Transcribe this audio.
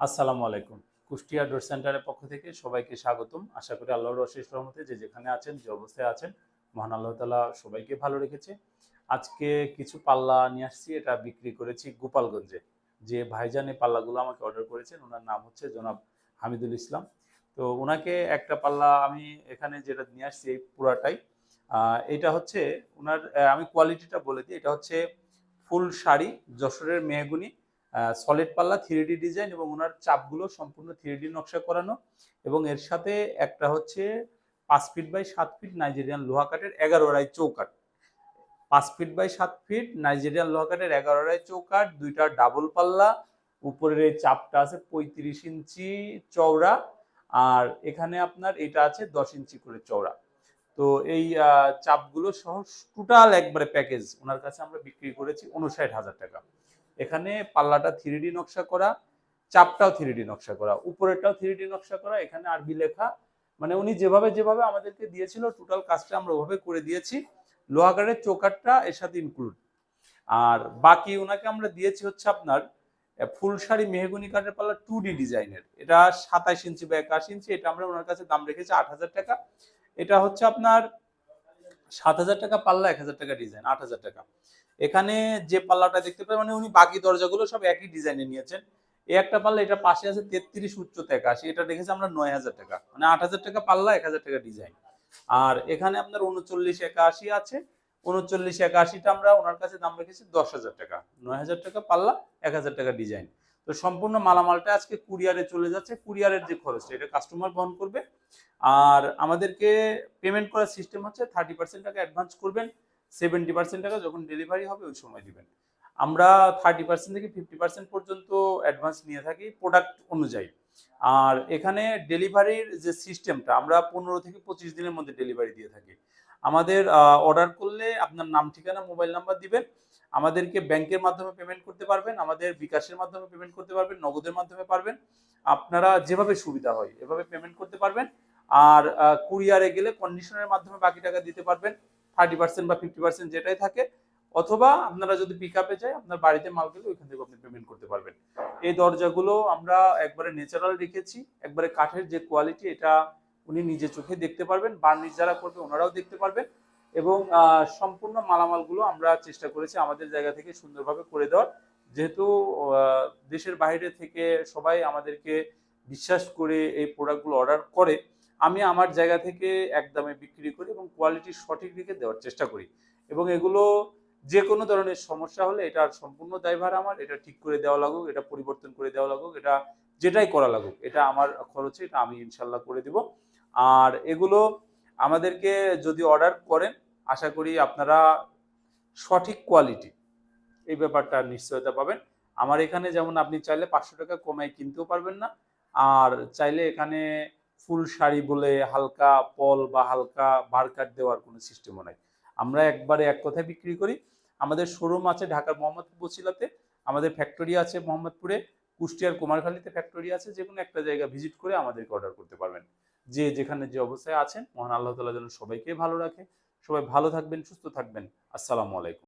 আসসালামু আলাইকুম। কুষ্টিয়া ডোর সেন্টারের পক্ষ থেকে সবাইকে স্বাগতম। আশা করি আল্লাহর অশেষ রহমতে যে যেখানে আছেন, যে অবস্থায় আছেন, মহান আল্লাহ তালা সবাইকে ভালো রেখেছে। আজকে কিছু পাল্লা নিয়ে আসছি, এটা বিক্রি করেছি গোপালগঞ্জে। যে ভাইজান পাল্লাগুলো আমাকে অর্ডার করেছেন, ওনার নাম হচ্ছে জনাব হামিদুল ইসলাম। তো ওনাকে একটা পাল্লা আমি এখানে যেটা নিয়ে আসছি, এই পুরাটাই। এটা হচ্ছে ওনার আমি কোয়ালিটিটা বলে দিই, এটা হচ্ছে ফুল শাড়ি, যশোরের মেহগুনি। সলিড পাল্লা থ্রি ডিজাইন এবং ওনার চাপগুলো সম্পূর্ণ থ্রি নকশা করানো এবং এর সাথে একটা হচ্ছে পাঁচ ফিট বাই সাত ফিট নাইজেরিয়ান লোহা কাঠের এগারো আড়াই চৌকাঠ। পাঁচ ফিট বাই সাত ফিট নাইজেরিয়ান লোহা কাঠের এগারো আড়াই চৌকাঠ, দুইটা ডাবল পাল্লা, উপরের এই চাপটা আছে পঁয়ত্রিশ ইঞ্চি চওড়া আর এখানে আপনার এটা আছে দশ ইঞ্চি করে চওড়া। তো এই চাপগুলো সহ টোটাল একবারে প্যাকেজ ওনার কাছে আমরা বিক্রি করেছি উনষাট হাজার টাকা। এখানে পাল্লাটা থ্রি নকশা করা, চাপটাও থ্রি নকশা করা, উপরেরটাও থ্রি নকশা করা, এখানে আরবি লেখা। মানে উনি যেভাবে যেভাবে আমাদেরকে দিয়েছিল টোটাল কাজটা আমরা ওভাবে করে দিয়েছি। লোহাগারের চৌকাটটা এর সাথে ইনক্লুড আর বাকি ওনাকে আমরা দিয়েছি হচ্ছে আপনার ফুল শাড়ি মেহগুনি কাঠের পাল্লা টু ডি ডিজাইনের। এটা সাতাইশ ইঞ্চি বা একাশি ইঞ্চি, এটা আমরা ওনার কাছে দাম রেখেছি আট হাজার টাকা। এটা হচ্ছে আপনার সাত হাজার টাকা পাল্লা, এক হাজার টাকা ডিজাইন আট হাজার টাকা। এখানে যে পাল্লাটা দেখতে পাই মানে উনি বাকি দরজাগুলো সব একই ডিজাইনে নিয়েছেন। এই একটা পাল্লা, এটা পাশে আছে তেত্রিশ উচ্চতা একাশি এটা রেখেছি আমরা নয় হাজার টাকা। মানে আট হাজার টাকা পাল্লা, এক হাজার টাকা ডিজাইন আর এখানে আপনার উনচল্লিশ একাশি আছে। উনচল্লিশ একাশিটা আমরা ওনার কাছে দাম রেখেছি দশ হাজার টাকা। নয় হাজার টাকা পাল্লা, এক হাজার টাকা ডিজাইন তো সম্পূর্ণ মালামালটা আজকে কুরিয়ারে চলে যাচ্ছে। কুরিয়ারের যে খরচটা, এটা কাস্টমার বহন করবে। আর আমাদেরকে পেমেন্ট করার সিস্টেম হচ্ছে থার্টি পার্সেন্ট টাকা অ্যাডভান্স করবেন। সেভেন্টি পার্সেন্ট টাকা যখন ডেলিভারি হবে, ওই সময় দিবেন। আমরা থার্টি পার্সেন্ট থেকে ফিফটি পার্সেন্ট পর্যন্ত অ্যাডভান্স নিয়ে থাকি প্রোডাক্ট অনুযায়ী। আর এখানে ডেলিভারির যে সিস্টেমটা আমরা পনেরো থেকে পঁচিশ দিনের মধ্যে ডেলিভারি দিয়ে থাকি। আমাদের অর্ডার করলে আপনার নাম, ঠিকানা মোবাইল নাম্বার দিবেন। আমাদেরকে ব্যাংকের মাধ্যমে পেমেন্ট করতে পারবেন, আমাদের বিকাশের মাধ্যমে পেমেন্ট করতে পারবেন, নগদের মাধ্যমে পারবেন। আপনারা যেভাবে সুবিধা হয় এভাবে পেমেন্ট করতে পারবেন। আর কুরিয়ারে গেলে কন্ডিশনের মাধ্যমে বাকি টাকা দিতে পারবেন। থার্টি পার্সেন্ট বা ফিফটি পার্সেন্ট যেটাই থাকে। অথবা আপনারা যদি পিক আপে যায়, আপনার বাড়িতে মাল গেলে ওইখান থেকে আপনি পেমেন্ট করতে পারবেন। এই দরজাগুলো আমরা একবারে ন্যাচারাল রেখেছি। একবারে কাঠের যে কোয়ালিটি এটা উনি নিজে চোখে দেখতে পারবেন। বার্নিশ যারা করবে, ওনারাও দেখতে পারবেন। এবং সম্পূর্ণ মালামালগুলো আমরা চেষ্টা করেছি আমাদের জায়গা থেকে সুন্দরভাবে করে দেওয়ার। যেহেতু দেশের বাইরে থেকে সবাই আমাদেরকে বিশ্বাস করে এই প্রোডাক্টগুলো অর্ডার করে, আমি আমার জায়গা থেকে একদমে বিক্রি করি এবং কোয়ালিটি সঠিক রেখে দেওয়ার চেষ্টা করি। এবং এগুলো যে কোনো ধরনের সমস্যা হলে এটার সম্পূর্ণ দায়ভার আমার, এটা ঠিক করে দেওয়া লাগুক, এটা পরিবর্তন করে দেওয়া লাগুক, এটা যেটাই করা লাগুক, এটা আমার খরচে, এটা আমি ইনশাল্লাহ করে দিব। আর এগুলো আমাদেরকে যদি অর্ডার করেন, আশা করি আপনারা সঠিক কোয়ালিটি এই ব্যাপারটা নিশ্চয়তা পাবেন। আমার এখানে যেমন আপনি চাইলে পাঁচশো টাকা কমায় কিনতেও পারবেন না। আর চাইলে এখানে ফুল শাড়ি বলে হালকা পল বা হালকা বারকাট দেওয়ার কোনো সিস্টেমও নাই। আমরা একবারে এক কথায় বিক্রি করি। আমাদের শোরুম আছে ঢাকার মোহাম্মদপুর বসিলাতে আমাদের ফ্যাক্টরি আছে মোহাম্মদপুরে, কুষ্টিয়ার কুমারখালীতে ফ্যাক্টরি আছে যে কোনো একটা জায়গা ভিজিট করে আমাদেরকে অর্ডার করতে পারবেন। যে যেখানে যে অবস্থায় আছেন, মহান আল্লাহ তালা যেন সবাইকে ভালো রাখে। সবাই ভালো থাকবেন, সুস্থ থাকবেন। আসসালামু আলাইকুম।